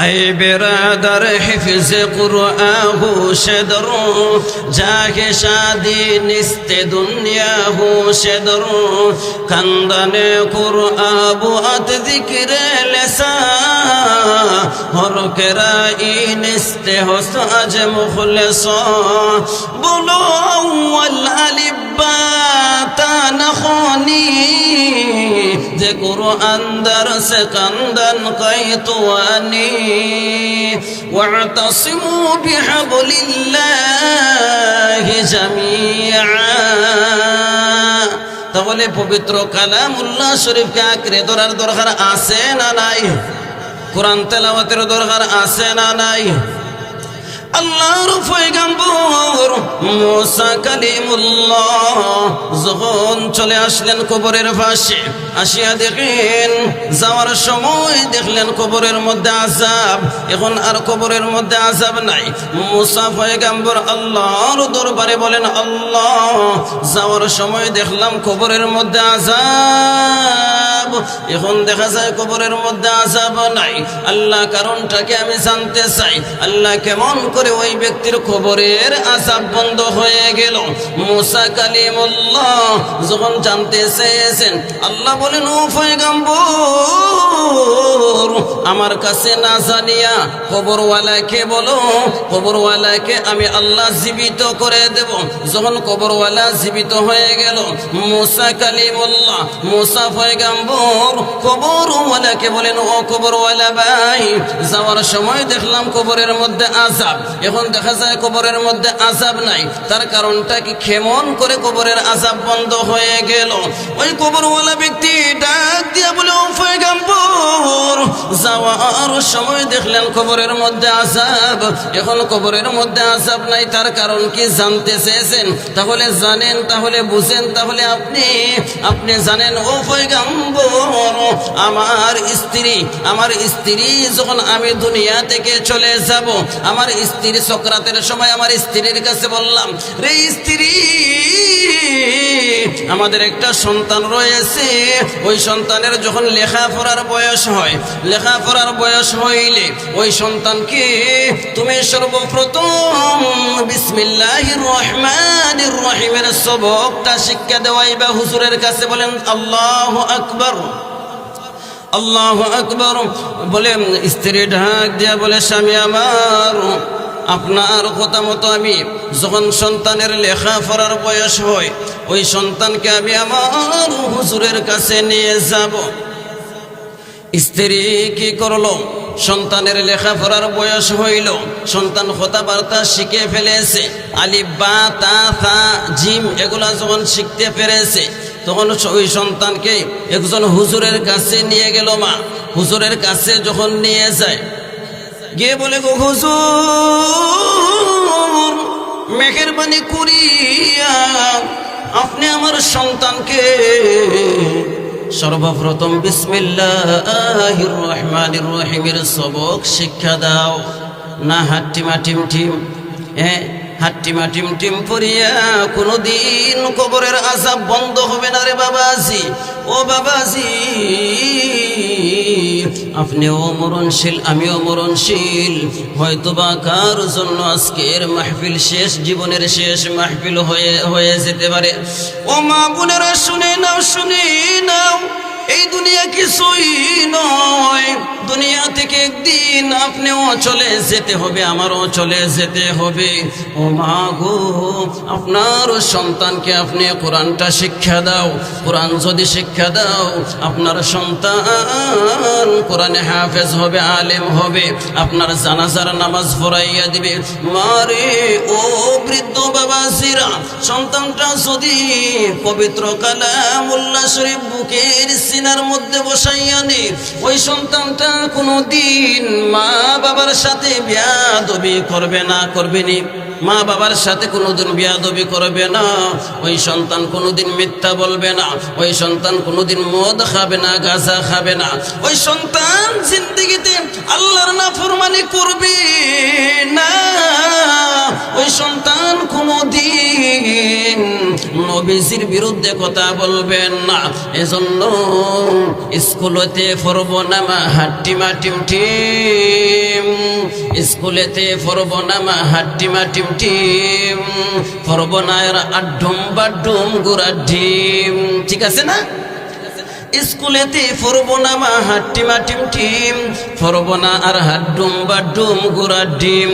ای برادر حفظ قرآه شدر جاه شادی نست دنیا هو شدر کندن قرآن بوات ذکر لسا ہر کرائی نست حس اج مخلصا بلو اول البا نخونی te Qur'an darse kandan qaytuani wa'tasimu bihablillahi jami'a তাহলে পবিত্র কালামুল্লাহ শরীফকে আঁকড়ে ধরার দরকার আছে না নাই? কোরআন তেলাওয়াতের দরকার আছে না নাই? আল্লাহর পয়গাম্বর মুসা কালিমুল্লাহ যখন চলে আসলেন কবরের পাশে, আসিয়া দেখেন যাওয়ার সময় দেখলেন কবরের মধ্যে আজাব এখন আর কবরের মধ্যে আজাব নাই। মুসা পয়গাম্বর আল্লাহর দরবারে বলেন, আল্লাহ, যাওয়ার সময় দেখলাম কবরের মধ্যে আজাব এখন দেখা যায় কবরের মধ্যে আজাব নাই। আল্লাহ কারণটাকে আমি জানতে চাই। আল্লাহ কেমন করে ওই ব্যক্তির খবরের আজাব বন্ধ হয়ে গেল। মুসা কালিমুল্লাহ যখন জানতে চেয়েছেন, আল্লাহ বলেন, ও পয়গাম্বর, আমার কাছে না জানিয়া কবরওয়ালাকে বলো, কবরওয়ালাকে আমি আল্লাহ জীবিত করে দেব। যখন কবরওয়ালা জীবিত হয়ে গেল, মুসা কালিমুল্লাহ, মুসা পয়গাম্বর কবরওয়ালাকে বলেন, ও কবরওয়ালা ভাই, যাওয়ার সময় দেখলাম কবরের মধ্যে আজাব এখন দেখা যায় কবরের মধ্যে আজাব নাই। তার কারণটা কি কেমন করে কবরের আজাব বন্ধ হয়ে গেল? ওই কবরওয়ালা ব্যক্তি ডাক দিয়া বলে যাওয়ার সময় দেখলেন কবরের মধ্যে এখন কবরের মধ্যে নাই, তার কারণ কি জানতে চেয়েছেন? তাহলে জানেন, তাহলে বুঝেন, তাহলে আপনি আপনি জানেন, ও আমার স্ত্রী আমার স্ত্রী যখন আমি দুনিয়া থেকে চলে যাব, আমার স্ত্রী সক্রাতের সময় আমার স্ত্রীর কাছে বললাম, রে স্ত্রী, আমাদের একটা সন্তান রয়েছে। ওই সন্তানের যখন লেখাপড়ার বয়স হয়, লেখাপড়ার বয়স হইলে ওই সন্তানকে তুমি সর্বপ্রথম বিসমিল্লাহ রহমান রহিমের সবকটা শিক্ষা দেওয়াই বা হুজুরের কাছে। বলেন, আল্লাহ আকবর। আল্লাহ আকবর। বলে স্ত্রী ঢাক দিয়া বলে, স্বামী আমার আপনার কথা মতো আমি যখন সন্তানের লেখা পড়ার বয়স হয়, ওই সন্তানকে আমি আমার হুজুরের কাছে নিয়ে যাব। স্ত্রী কি করল? সন্তানের লেখাপড়ার বয়স হইল। সন্তান কথাবার্তা শিখে ফেলেছে। আলিফ, বা, তা, থা, জিম এগুলা যখন শিখতে পেরেছে, তখন ওই সন্তানকে একজন হুজুরের কাছে নিয়ে গেল মা। হুজুরের কাছে যখন নিয়ে যায় গিয়ে বলে, গো হুজুর, মেহেরবানি করিয়া আপনি আমার সন্তানকে সর্বপ্রথম বিসমিল্লাহ রহমানির রহিমের সবক শিক্ষা দাও। না হাট্টিমা টিম টিম হ্যাঁ হাট্টিমা টিম টিম পড়িয়া কোনোদিন কবরের আজাব বন্ধ হবে না রে বাবাজি। ও বাবাজি, আপনিও মরণশীল, আমিও মরণশীল। হয়তোবা কার জন্য আজকের মাহফিল শেষ, জীবনের শেষ মাহফিল হয়ে হয়ে যেতে পারে। ও মা বোনেরা, শুনে নাও শুনে নাও। এই দুনিয়া কিছুই নয়। দুনিয়া থেকে একদিন আপনিও চলে যেতে হবে, আমারও চলে যেতে হবে। ও মা গো, আপনার সন্তানকে আপনি কোরআনটা শিক্ষা দাও। কোরআন যদি শিক্ষা দাও, আপনার সন্তান কোরআনে হাফেজ হবে, আলেম হবে। আপনার জানাজার নামাজ পড়াইয়া দিবে। মারে ও বৃদ্ধ বাবাজিরা, সন্তানটা যদি পবিত্র কালামুল্লাহ শরীফ বুকের সিনার মধ্যে বসাইয়া নে। ওই সন্তানটা কোনো দিন মা বাবার সাথে বিয়াদবি করবে না করবে নি মা বাবার সাথে কোনোদিন বিয়াদবি করবে না। ওই সন্তান কোনোদিন মিথ্যা বলবে না। ওই সন্তান কোনোদিন মদ খাবে না, গাঁজা খাবে না। ওই সন্তান জিন্দিগিতে আল্লাহর না ফরমানি করবে না। নবীজির বিরুদ্ধে কথা বলবেন না। এজন্য স্কুলতে পড়ব না, মা হাট্টি মাটিম টিম স্কুলেতে ফরব নামা হাট্টিমা টিমটিম টিম ফরব নায়ের আড্ডুম বাড্ডুম গুড়া ডিম ঠিক আছে না? স্কুলেতে ফরব না মা হাট্টিমা টিম টিম। ফরব না আর হাড্ডুম বাড্ডুম গুড়া ডিম।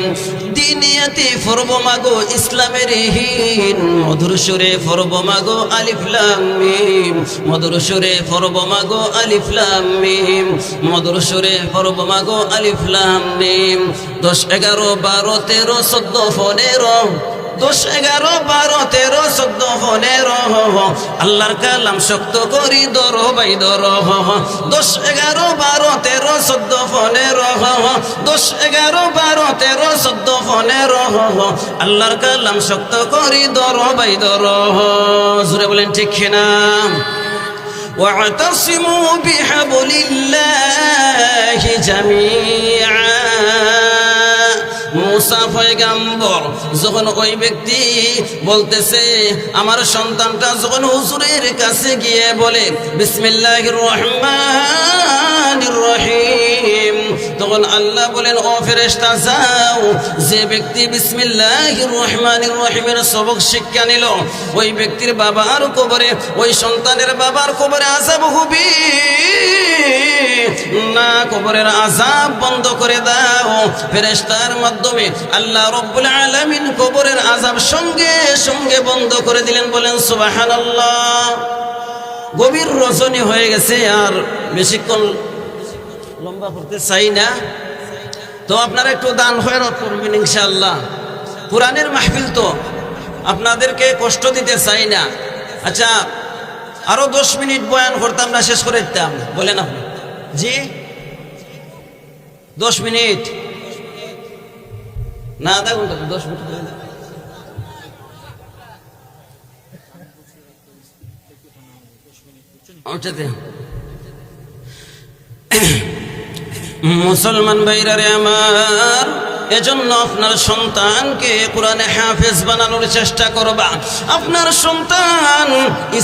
দিনিয়াতে ফরব মাগো ইসলামের হিন। মধুর সুরে ফরব মাগো আলিফলাম মিম। মধুর সুরে ফরব মাগো আলিফলাম মিম। মধুর সুরে ফরব মাগো আলিফলাম মিম। দশ এগারো, বারো, তেরো, চোদ্দ, পনেরো দশ এগারো বারো তেরো চোদ্দ পনেরো আল্লাহর কালাম শক্ত করি দর বাই দর দশ এগারো বারো তেরো চোদ্দ পনেরো দশ এগারো বারো তেরো চোদ্দ পনেরো আল্লাহর কালাম শক্ত করি দর বাই দর জুড়ে বলেন ঠিক না واعتصموا بحبل الله جميعا মুসা পয়গাম্বর যখন ওই ব্যক্তি বলতেছে, আমার সন্তানটা যখন হুজুরের কাছে গিয়ে বলে, বিসমিল্লাহির রহমানির রহিম তখন আল্লাহ বলেন, ও ফেরেস্তা যাও। যে ব্যক্তি বিসমিল্লাহির রহমানির রহিমের সবক শিক্ষা নিল, ওই ব্যক্তির বাবার কবরে, ওই সন্তানের বাবার কবরে আজাব হবে। না, কবরের আজাব বন্ধ করে দাও। ফেরেশতার মাধ্যমে আল্লাহ রব্বুল আলামিন কবরের আজাব সঙ্গে সঙ্গে বন্ধ করে দিলেন, বলেন, সুবহানাল্লাহ। গভীর রজনী হয়ে গেছে, আর বেশিক্ষণ লম্বা করতে চাই না। তো আপনারা একটু দান হয়রত করবেন ইনশাল্লাহ কোরআনের মাহফিল তো আপনাদেরকে কষ্ট দিতে চাই না। আচ্ছা আরও দশ মিনিট বয়ান করতাম না, শেষ করে দিতাম। বলেন আপনি। জি? দশ মিনিট। না, আধা ঘণ্টা দশ মিনিট। ওটাতে মুসলমান ভাইরারে আমার, এজন্য আপনার সন্তানকে কোরআনে হাফেজ বানানোর চেষ্টা করবা। আপনার সন্তান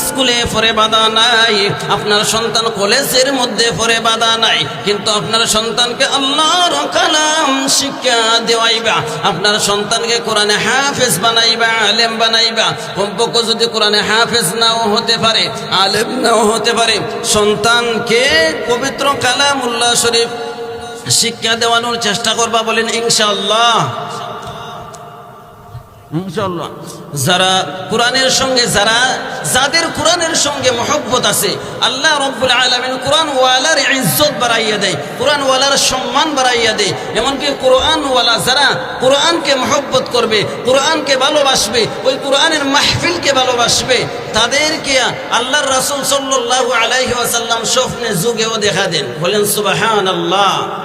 স্কুলে পরে বাধা নাই, আপনার সন্তান কলেজের মধ্যে পরে বাধা নাই, কিন্তু আপনার সন্তানকে আল্লাহর কালাম শিক্ষা দেওয়াইবা, আপনার সন্তানকে কোরআনে হাফেজ বানাইবা, আলেম বানাইবা। কমপক্ষ যদি কোরআনে হাফেজ নাও হতে পারে, আলেম নাও হতে পারে, সন্তানকে পবিত্র কালামুল্লাহ শরীফ শিক্ষা দেওয়ানোর চেষ্টা করবা বলেন ইনশাআল্লাহ। ইনশাআল্লাহ। যারা কোরআনের সঙ্গে যারা যাদের কোরআনের সঙ্গে মহব্বত আছে আল্লাহ রব্বুল আলামিন কোরআন ওয়ালার ইজ্জত বাড়াইয়া দেয় কোরআন ওয়ালার সম্মান বাড়াইয়া দেয়। এমনকি কোরআন ওয়ালা যারা কোরআনকে মহব্বত করবে কোরআনকে ভালোবাসবে ওই কোরআনের মাহফিলকে ভালোবাসবে তাদেরকে আল্লাহর রাসূল সাল্লাল্লাহু আলাইহি স্বপ্নে যুগেও দেখা দেন। বলেন সুবহানাল্লাহ।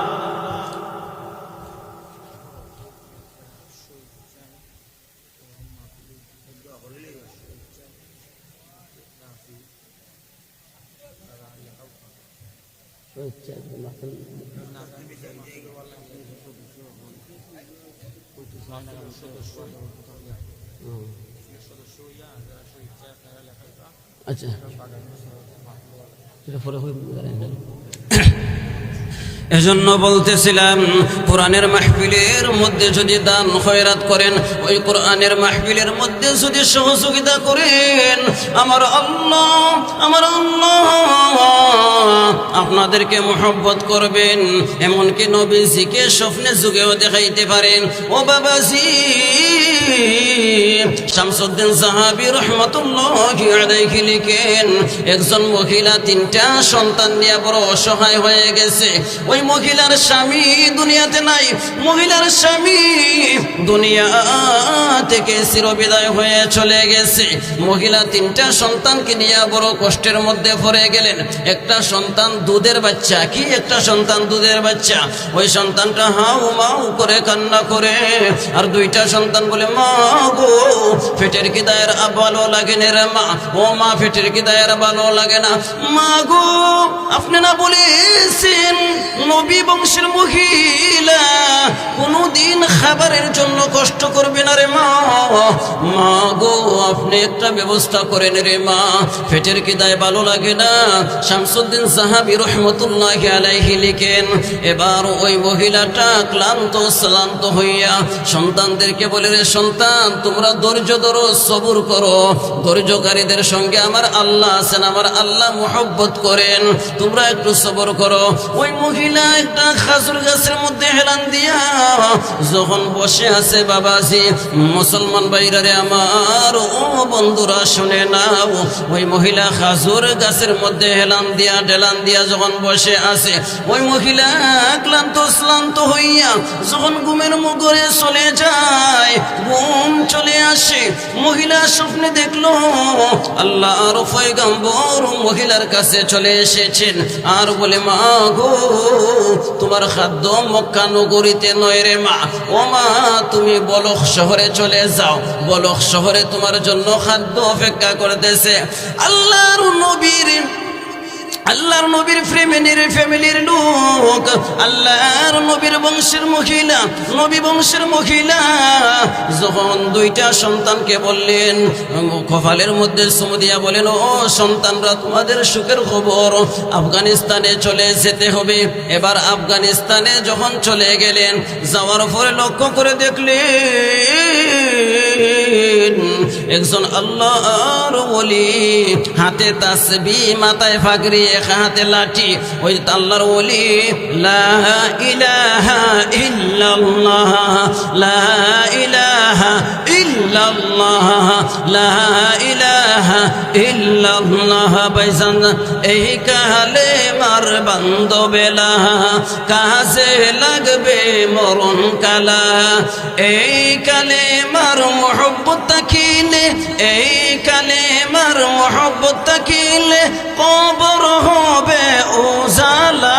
আচ্ছা। এজন্য বলতেছিলাম, কোরআনের মাহফিলের মধ্যে যদি দান খয়রাত করেন, ওই কোরআনের মাহফিলের মধ্যে যদি সহযোগিতা করেন, আমার আল্লাহ আমার আল্লাহ আপনাদেরকে মোহব্বত করবেন এমনকি নবীজিকে স্বপ্নে যুগেও দেখাইতে পারেন। ও বাবাজি! শামসুদ্দিন সাহাবি রহমতুল্লাহ আলাইহি লিখেন, একজন মহিলা তিনটা সন্তান নিয়ে বড় অসহায় হয়ে গেছে। ওই মহিলার স্বামী দুনিয়াতে নাই। মহিলার স্বামী দুনিয়া থেকে চিরবিদায় হয়ে চলে গেছে। মহিলা তিনটা সন্তানকে নিয়ে বড় কষ্টের মধ্যে পড়ে গেলেন। একটা সন্তান দুধের বাচ্চা, কি একটা সন্তান দুধের বাচ্চা? ওই সন্তানটা হাউ মাউ করে কান্না করে, আর দুইটা সন্তান বলে মা গো। পেটের কি দায়ের? ভালো লাগে না রে মা। ও মা পেটের কি দায়ের? ভালো লাগে না। মা গো, আপনি না বলেছেন, নবী বংশের মহিলা কোনদিন খাবারের জন্য কষ্ট করবে না রে মা। মা গো, আপনি একটা ব্যবস্থা করেন রে মা। পেটের কি দায় ভালো লাগে না? শামসুদ্দিন সাহাবি রহমতুল্লাহ আলাইহি লিখেন, এবার ওই মহিলাটা ক্লান্ত, শ্লান্ত হইয়া সন্তানদেরকে বলে, রে সন্তান, তোমরা ধৈর্য ধরো, সবুর করো। ধৈর্যকারীদের সঙ্গে আমার আল্লাহ আছেন, আমার আল্লাহ মোহব্বত করেন। তোমরা একটু সবর করো। ওই মহিলা একটা খাজুর গাছের মধ্যে হেলান দিয়া যখন বসে আছে বাবাজি, মুসলমান বাইরারে আমার, ও বন্ধুরা শুনে নাও, ওই মহিলা খাজুর গাছের মধ্যে হেলান দিয়া, ঢেলান দিয়া যখন বসে আছে, ওই মহিলা ক্লান্ত, শ্লান্ত হইয়া যখন ঘুমের মুগরে চলে যায়, ঘুম চলে আসে, মহিলা স্বপ্নে দেখল আল্লাহ আর পয়গম্বর মহিলার কাছে চলে এসেছেন। আর বলে, মা গো, তোমার খাদ্য মক্কা নগরীতে নয় রে মা, ও মা, তুমি বলক শহরে চলে যাও। বলক শহরে তোমার জন্য খাদ্য অপেক্ষা করতেছে। আল্লাহর নবীর আল্লাহর নবীর ফ্যামিলির ফ্যামিলির লোক, আল্লাহর নবীর বংশের মহিলা, নবী বংশের মহিলা। যখন দুইটা সন্তানকে বললেন কপালের মধ্যে সুমদিয়া বলেন, ও সন্তানরা, তোমাদের সুখের খবর, আফগানিস্তানে চলে যেতে হবে। এবার আফগানিস্তানে যখন চলে গেলেন, যাওয়ার পরে লক্ষ্য করে দেখলেন, একজন আল্লাহর বলি হাতে তাসবি, মাথায় ফাগরি এক হাতে লাঠি ওই আল্লাহর ওলি লা ইলাহা ইল্লাল্লাহ লা ইলাহা ইল্লাল্লাহ এই কালে মার বান্ধবেলা কাজে লাগবে মরণ কালা। এই কালে মার মোহব্বত তাকিলে এই কালে মার মোহব্বত তাকিলে কবর হবে উজালা।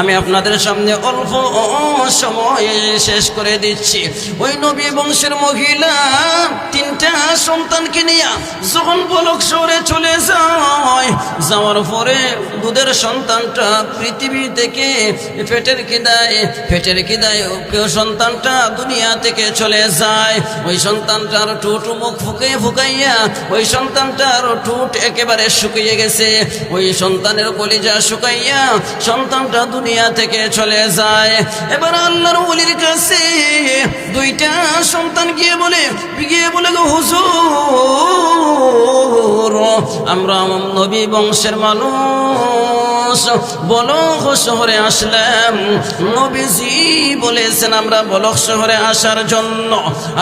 আমি আপনাদের সামনে অল্প সময় শেষ করে দিচ্ছি। ওই নবী বংশের মহিলা, তিনটা সন্তানকে নিয়ে যখন বলক শহরে চলে যায়, যাওয়ার পরে দুধের সন্তানটা পৃথিবী থেকে পেটের কিদায় পেটের কিদায় সন্তানটা দুনিয়া থেকে চলে যায়। ওই সন্তানটার টুট মুখ ফুকে ফুকাইয়া, ওই সন্তানটার টুট একেবারে শুকিয়ে গেছে। ওই সন্তানের কলিজা শুকাইয়া সন্তানটা দুনিয়া থেকে চলে যায়। এবার আল্লাহর ওলির কাছে দুইটা সন্তান গিয়ে বলে গিয়ে বলে গো হুজুর, আমরা নবী বংশের মানুষ। বলক শহরে আসলাম। নবীজি বলেছেন, আমরা বলক শহরে আসার জন্য।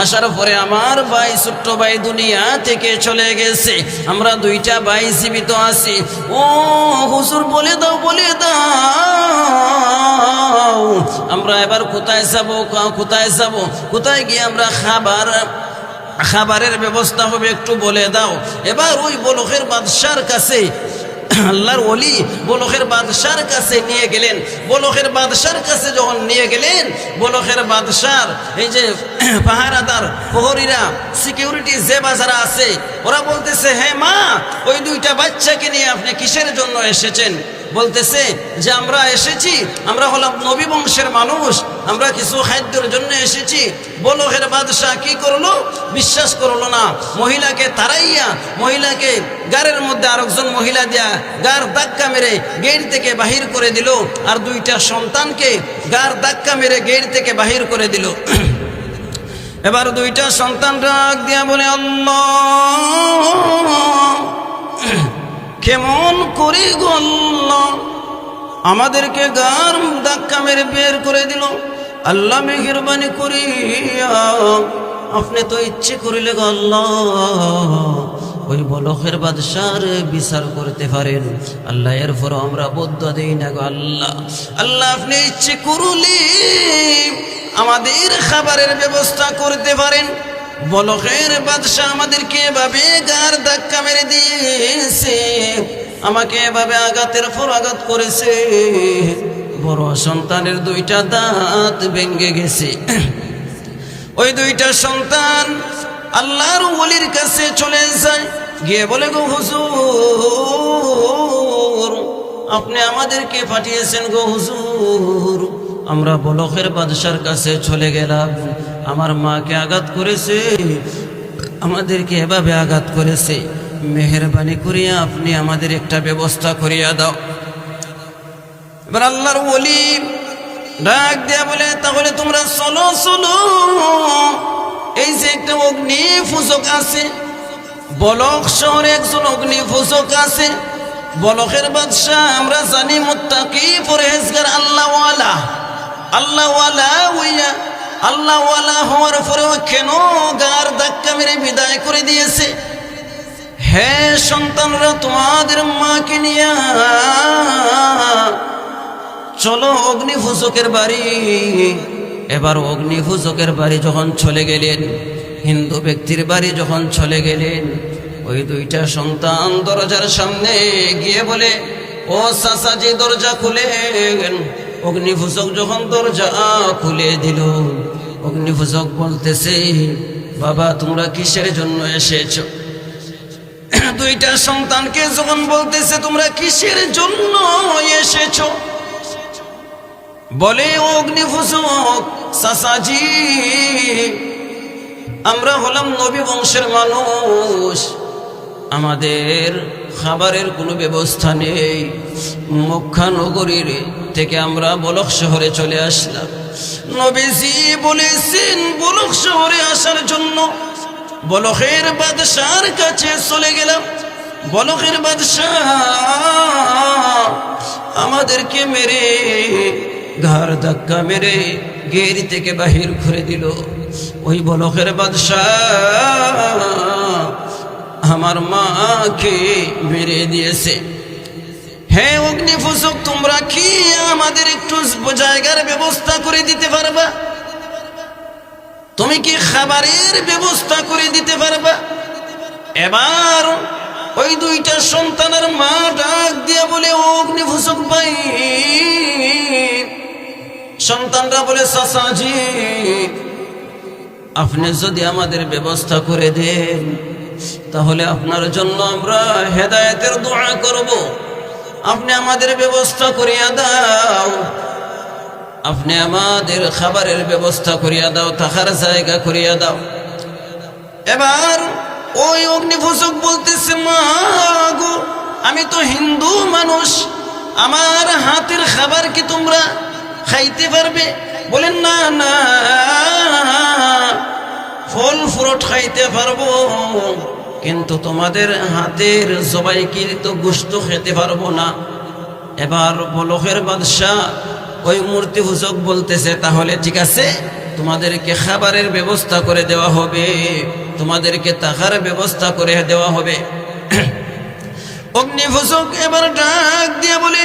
আসার পরে আমার ভাই, ছোট্ট ভাই দুনিয়া থেকে চলে গেছে। আমরা দুইটা ভাই জীবিত আছি। ও হুজুর বলে দাও বলে দাও। আমরা এবার কোথায় যাব কোথায় যাব? কোথায় গিয়ে আমরা খাবার, খাবারের ব্যবস্থা হবে একটু বলে দাও। এবার ওই বলকের বাদশার কাছে আল্লাহর অলি বলকের বাদশার কাছে নিয়ে গেলেন। বলকের বাদশার কাছে যখন নিয়ে গেলেন বলকের বাদশার এই যে পাহারাদার, প্রহরীরা সিকিউরিটি যে বাজারা আছে, ওরা বলতেছে হ্যাঁ মা, ওই দুইটা বাচ্চাকে নিয়ে আপনি কিসের জন্য এসেছেন? বলতেছে যে, আমরা এসেছি, আমরা হলাম নবী বংশের মানুষ, আমরা কিছু খাদ্যের জন্য এসেছি। বলকের বাদশাহ, কি করল? বিশ্বাস করল না। মহিলাকে তারাইয়া মহিলাকে গাড়ের মধ্যে আরেকজন মহিলা দিয়া গার ধাক্কা মেরে গেট থেকে বাহির করে দিল। আর দুইটা সন্তানকে গার ধাক্কা মেরে গেট থেকে বাহির করে দিল। এবার দুইটা সন্তান রাগ দিয়া বলে, আল্লাহ! কেমন করে গল্ল আমাদেরকে গার ধাক্কা মেরে বের করে দিল। আল্লাহ মেহরবানি করিয়া আপনি তো ইচ্ছে করিলে গল্ল ওই বলকের বাদশার বিচার করতে পারেন। আল্লাহ এরপর আমরা বদ্ধ দেই না গো আল্লাহ। আল্লাহ, আপনি ইচ্ছে করলে আমাদের খাবারের ব্যবস্থা করতে পারেন। বলকের বাদশাহ আমাদেরকে এভাবে গার ধাক্কা মেরে দিয়েছে। আমাকে এভাবে আঘাতের পর আঘাত করেছে। বড় সন্তানের দুইটা দাঁত ভেঙে গেছে। ওই দুইটা সন্তান আল্লাহর ওলির কাছে চলে যায়। গিয়ে বলে, গো হুজুর, আপনি আমাদেরকে পাঠিয়েছেন গো হুজুর। আমরা বলকের বাদশার কাছে চলে গেলাম। আমার মাকে আঘাত করেছে, আমাদেরকে এভাবে আঘাত করেছে। মেহরবানি করিয়া আপনি আমাদের একটা ব্যবস্থা করিয়া দাও। এবার আল্লাহর ওলি ডাক দেয়া বলে, তাহলে তোমরা চলো চলো। এই যে একটা অগ্নি ফুসক আছে, বলক শহরে একজন অগ্নি ফুসক আছে। বলকের বাদশাহ, আমরা জানি, মুত্তাকি পরহেজগার, আল্লাহওয়ালা। আল্লাহওয়ালা হইয়া আল্লাহওয়ালা হওয়ার পরেও কেন গার ধাক্কা মেরে বিদায় করে দিয়েছে? হে সন্তানরা, তোমাদের মাকে নিয়ে চলো অগ্নিফুসকের বাড়ি। এবার অগ্নিফুসকের বাড়ি যখন চলে গেলেন, হিন্দু ব্যক্তির বাড়ি যখন চলে গেলেন, ওই দুইটা সন্তান দরজার সামনে গিয়ে বলে, ও সাসাজি দরজা খুলে অগ্নিফুসক যখন দরজা খুলে দিল, অগ্নিভূষক বলতেছে, বাবা, তোমরা কিসের জন্য এসেছ? দুইটা সন্তানকে যখন বলতেছে, তোমরা কিসের জন্য এসেছ? বলে অগ্নিফুসক সাসাজি আমরা হলাম নবী বংশের মানুষ। আমাদের খাবারের কোনো ব্যবস্থা নেই। মক্কা নগরীর থেকে আমরা বলক শহরে চলে আসলাম। নবীজি বলেছেন, বলক শহরে আসার জন্য বলকের বাদশার কাছে চলে গেলাম। বলকের বাদশাহ আমাদেরকে মেরে, ঘাড় ধাক্কা মেরে গেরি থেকে বাহির করে দিল। ওই বলকের বাদশাহ আমার মাকে মেরে দিয়েছে। হে অগ্নিফুসক তোমরা কি আমাদের একটু জায়গার ব্যবস্থা করে দিতে পারবা? তুমি কি খাবারের ব্যবস্থা করে দিতে পারবা? এবার ওই দুইটা সন্তানের মা ডাক দিয়ে বলে অগ্নিভূষক ভাই, সন্তানরা বলে সাসাজি আপনি যদি আমাদের ব্যবস্থা করে দেন তাহলে আপনার জন্য আমরা হেদায়তের দোয়া করব। আপনি আমাদের ব্যবস্থা করিয়া দাও। আপনি আমাদের খাবারের ব্যবস্থা করিয়া দাও, থাকার জায়গা করিয়া দাও। এবার ওই অগ্নিভূষক বলতেছে, মা গো, আমি তো হিন্দু মানুষ, আমার হাতের খাবার কি তোমরা খাইতে পারবে? বলেন, না না। ফল ফ্রুট খাইতে পারব। কিন্তু তোমাদের হাতের সবাই কি তো গোস্ত খেতে পারব না। এবার বলকের বাদশাহ ওই মূর্তি হুজক বলতেছে, তাহলে ঠিক আছে, তোমাদেরকে খাবারের ব্যবস্থা করে দেওয়া হবে। তোমাদেরকে টাকার ব্যবস্থা করে দেওয়া হবে। অগ্নিভূষক এবার ডাক দিয়ে বলে,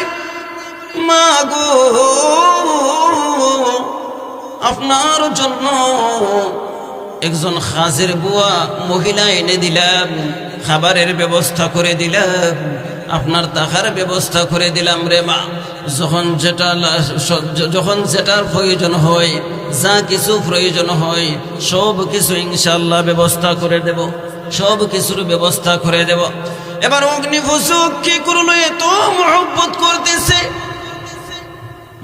মা গো, আপনার জন্য একজন খাজের বুয়া মহিলা এনে দিলাম, খাবারের ব্যবস্থা করে দিলাম, আপনার টাকার ব্যবস্থা করে দিলাম রে মা। যখন যেটা যখন যেটার প্রয়োজন হয়, যা কিছু প্রয়োজন হয়, সব কিছু ইনশাল্লাহ ব্যবস্থা করে দেব, সব কিছুর ব্যবস্থা করে দেব। এবার অগ্নিভূষক কি করল? এত মহব্বত করতেছে।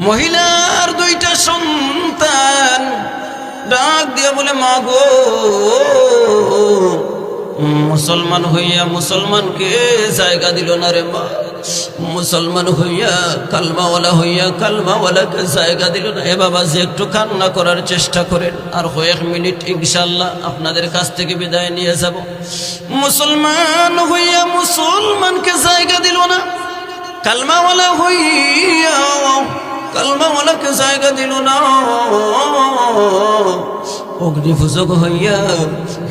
মহিলার দুইটা সন্তান ডাক দিয়ে বলে, মা গো, মুসলমান হইয়া মুসলমানকে জায়গা দিল না রে মা। মুসলমান হইয়া কালমাওয়ালা হইয়া কালমাওয়ালাকে জায়গা দিল না। এ বাবা যে একটু কান্না করার চেষ্টা করেন। আর কয়েক মিনিট ইনশাল্লাহ আপনাদের কাছ থেকে বিদায় নিয়ে যাব। মুসলমান হইয়া মুসলমানকে জায়গা দিল না। কালমাওয়ালা হইয়া জায়গা দিল না। অগ্নিভূষক হইয়া,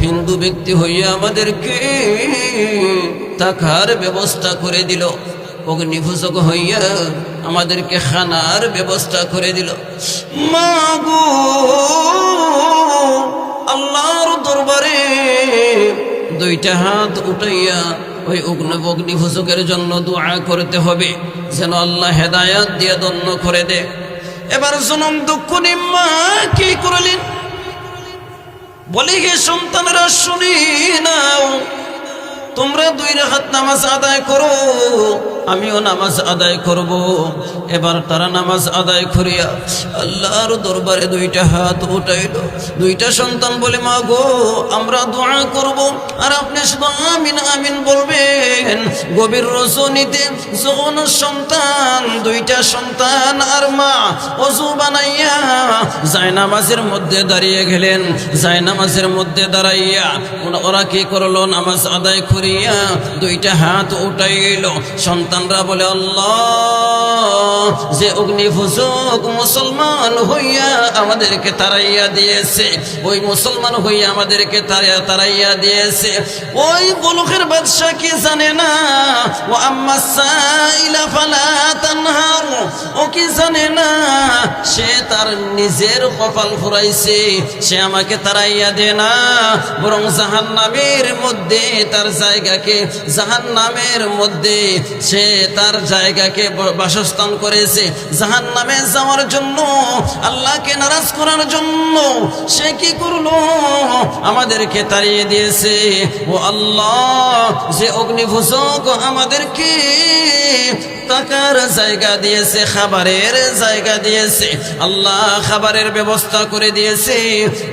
হিন্দু ব্যক্তি হইয়া আমাদেরকে টাকার ব্যবস্থা করে দিল। অগ্নিভূষক হইয়া আমাদেরকে খানার ব্যবস্থা করে দিল। মাগো, আল্লাহর দরবারে দুইটা হাত উঠাইয়া ওই অগ্নি অগ্নিভূষকের জন্য দোয়া করতে হবে, যেন আল্লাহ হেদায়াত দিয়ে দন্য করে দে এবার জনম দুঃখ মা কি করলেন? বলি গে সন্তানরা, শুনি নাও। তোমরা দুই রাহাত নামাজ আদায় করো। আমিও নামাজ আদায় করব। এবার তারা নামাজ আদায় করিয়া আল্লাহর দরবারে দুইটা হাত উঠাইল। দুইটা সন্তান বলে, মা গো, আমরা দোয়া করব আর আপনি আমিন আমিন বলবেন। গভীর রজনীতে যখন সন্তান, দুইটা সন্তান আর মা অজু বানাইয়া জায়নামাজের মধ্যে দাঁড়িয়ে গেলেন। জায়নামাজের মধ্যে দাঁড়াইয়া ওরা- কি করল? নামাজ আদায় করিয়া দুইটা হাত উঠাইল। সন্তানরা বলে, আল্লাহ, যে অগ্নি ফুসুক মুসলমান হইয়া আমাদেরকে তারাইয়া দিয়েছে, ওই মুসলমান হইয়া আমাদেরকে তারা তারাইয়া দিয়েছে, ওই বলুকের বাদশা কি জানে না? ও আম্মা ফালা ও কি জানে না? সে তার নিজের কপাল ফুরাইছে, সে আমাকে তারাইয়া দে না, বরং জাহান নামের মধ্যে, তার জায়গাকে জাহান নামের মধ্যে সে তার জায়গাকে বাসস্থান করেছে জাহান নামে যাওয়ার জন্য, আল্লাহকে নারাজ করার জন্য, সে কি করল? আমাদেরকে তাড়িয়ে দিয়েছে। ও আল্লাহ, যে অগ্নিভূষক আমাদেরকে টাকার জায়গা দিয়েছে, খাবারের জায়গা দিয়েছে, আল্লাহ খাবারের ব্যবস্থা করে দিয়েছে।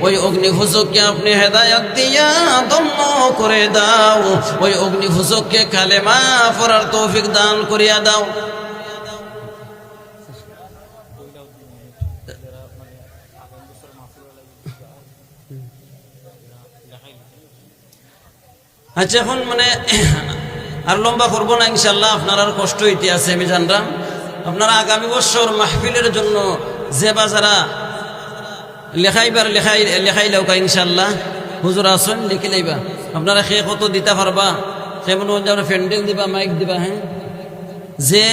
ওই অগ্নিভূষককে আপনি হেদায়াত দিয়া দম্ম করে দাও। ওই অগ্নিভূষককে কালেমা পড়ার তৌফিক দান করিয়া দাও। আচ্ছা এখন মানে আর লম্বা করব না ইনশাল্লাহ আপনার আর কষ্ট হইতে আছে, আমি জানলাম। আপনারা আগামী বছর মাহফিলের জন্য যে বাজারা লেখাইবার, লেখাই লেখাই লৌকা ইনশাল্লাহ হুজুর আসুন লিখে লইবা। আপনারা সে কত দিতে পারবা? সে মনে ফ্যান্ডেল দিবা, মাইক দিবা হ্যাঁ? যে